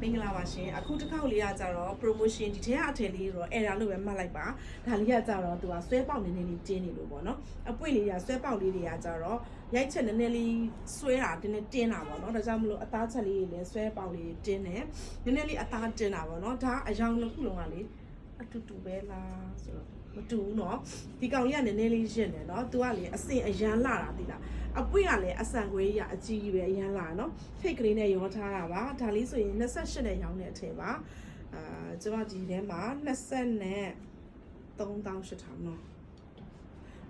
မင်္ဂလာပါရှင်အခုတစ်ခေါက်လေးကကြတော့ promotion ဒီထဲကအထည်လေးတော့ error လို့ပဲမှတ်လိုက်ပါဒါလေးကကြတော့သူကဆွဲပေါက်နည်းနည်းလေးတင်းနေလို့ပေါ့နော်အပွင့်လေးကဆွဲပေါက်လေးတွေကကြတော့ရိုက်ချက်နည်းနည်းလေးဆွဲတာတင်းနေတင်းတာပေါ့နော်ဒါကြောင့်မလို့အသားချက်လေးတွေလည်းဆွဲပေါက်လေးတင်းတယ်နည်းနည်းလေးအသားတင်းတာပေါ့နော်ဒါအယောင်တစ်ခုလုံးကလေအတူတူပဲလားဆိုတော့မတူဘူးเนาะဒီကောင်ကြီးကနည်းနည်းလေးရင့်တယ်เนาะသူကလေအစင်အရန်လာတာသိလား အပွင့်ကလည်းအဆန်ခွေးရအကြီးကြီးပဲအရန်လာနော်ဖိတ်ကလေးနဲ့ရောထားတာပါဒါလေးဆိုရင်28နဲ့ရောင်းတဲ့အထည်ပါအာကျမဒီထဲမှာ20နဲ့3800နော်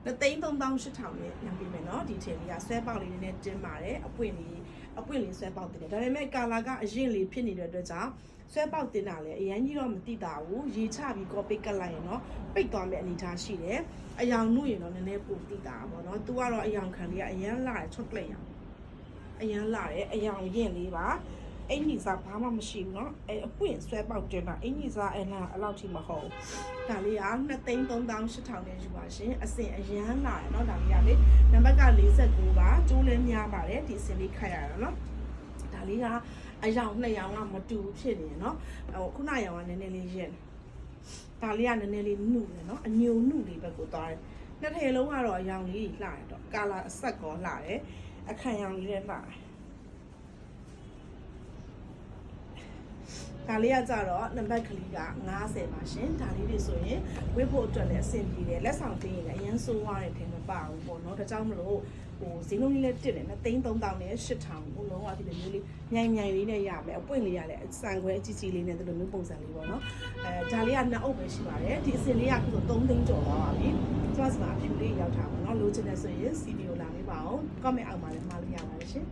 3,3800နဲ့ညံပေးမယ်နော်ဒီထည်လေးကဆွဲပေါက်လေးနဲ့တင်းပါတယ်အပွင့်လေး အပွင့်လေးဆွဲပေါက်တင်တယ်ဒါပေမဲ့ကာလာကအရင်လေးဖြစ်နေတဲ့အတွက်ကြောင့်ဆွဲပေါက်တင်တာလည်းအရင်ကြီးတော့မတိတာဘူးရေချပြီးကော်ပိတ်ကတ်လိုက်ရင်တော့ပိတ်သွားမယ့်အနေအထားရှိတယ်အယောင်နှုတ်ရင်တော့နည်းနည်းပိုတိတာပေါ့နော်သူကတော့အယောင်ခံလေးကအရင်လာတယ်ချောကလက်ရောင်အရင်လာတယ်အယောင်ရင့်လေးပါ အင်ကြီးစားဘာမှမရှိဘူးเนาะအဲအပွင့်ဆွဲပေါက်တင်တာအင်ကြီးစားအလားအလောက်ထိမဟုတ်ဘူးဒါလေးက2,3800နဲ့ယူပါရှင်အစင်အရန်လာတယ်เนาะဒါလေးကလေနံပါတ်က49ပါကျိုးလည်းများပါတယ်ဒီအစင်လေးခတ်ရတာเนาะ ဒါလေးကအယောင်နှစ်ယောင်ကမတူဘူးဖြစ်နေရယ်เนาะဟိုခုနရောင်ကနည်းနည်းလေးရက်ဒါလေးကနည်းနည်းလေးနှုတယ်เนาะအညုံနှုလေးဘက်ကိုသွားတယ်နှစ်ထည်လုံးကတော့အယောင်လေးလှတယ်တော့ကာလာအဆက်ကောလှတယ်အခန့်ရောင်လေးလည်းလှတယ် ဒါလေးကကြတော့နံပါတ်ကလေးက90ပါရှင်ဒါလေးတွေဆိုရင်ဝိဖို့အတွက်လည်းအဆင်ပြေတယ်လက်ဆောင်ပေးရင်လည်းအရင်ဆိုးသွားတယ်ထင်မပါဘူးပေါ့နော်ဒါကြောင့်မလို့ဟိုဈေးနှုန်းလေးလည်းတစ်တယ်နော်သိန်း3000နဲ့8000ဘုံလုံးကဒီလိုမျိုးလေးမြိုင်မြိုင်လေးနဲ့ရမယ်အပွင့်လေးရလည်းစံခွဲအကြီးကြီးလေးနဲ့ဒီလိုမျိုးပုံစံလေးပေါ့နော်အဲဒါလေးကနှစ်အုပ်ပဲရှိပါတယ်ဒီအစင်လေးကအခုဆို3သိန်းကျော်သွားပါပြီကျွန်တော်စမှာအဖြူလေးရောက်တာပေါ့နော်လိုချင်တယ်ဆိုရင် CD ကိုလာမေးပါအောင် comment အောက်မှာလည်းမှားလို့ရပါတယ်ရှင်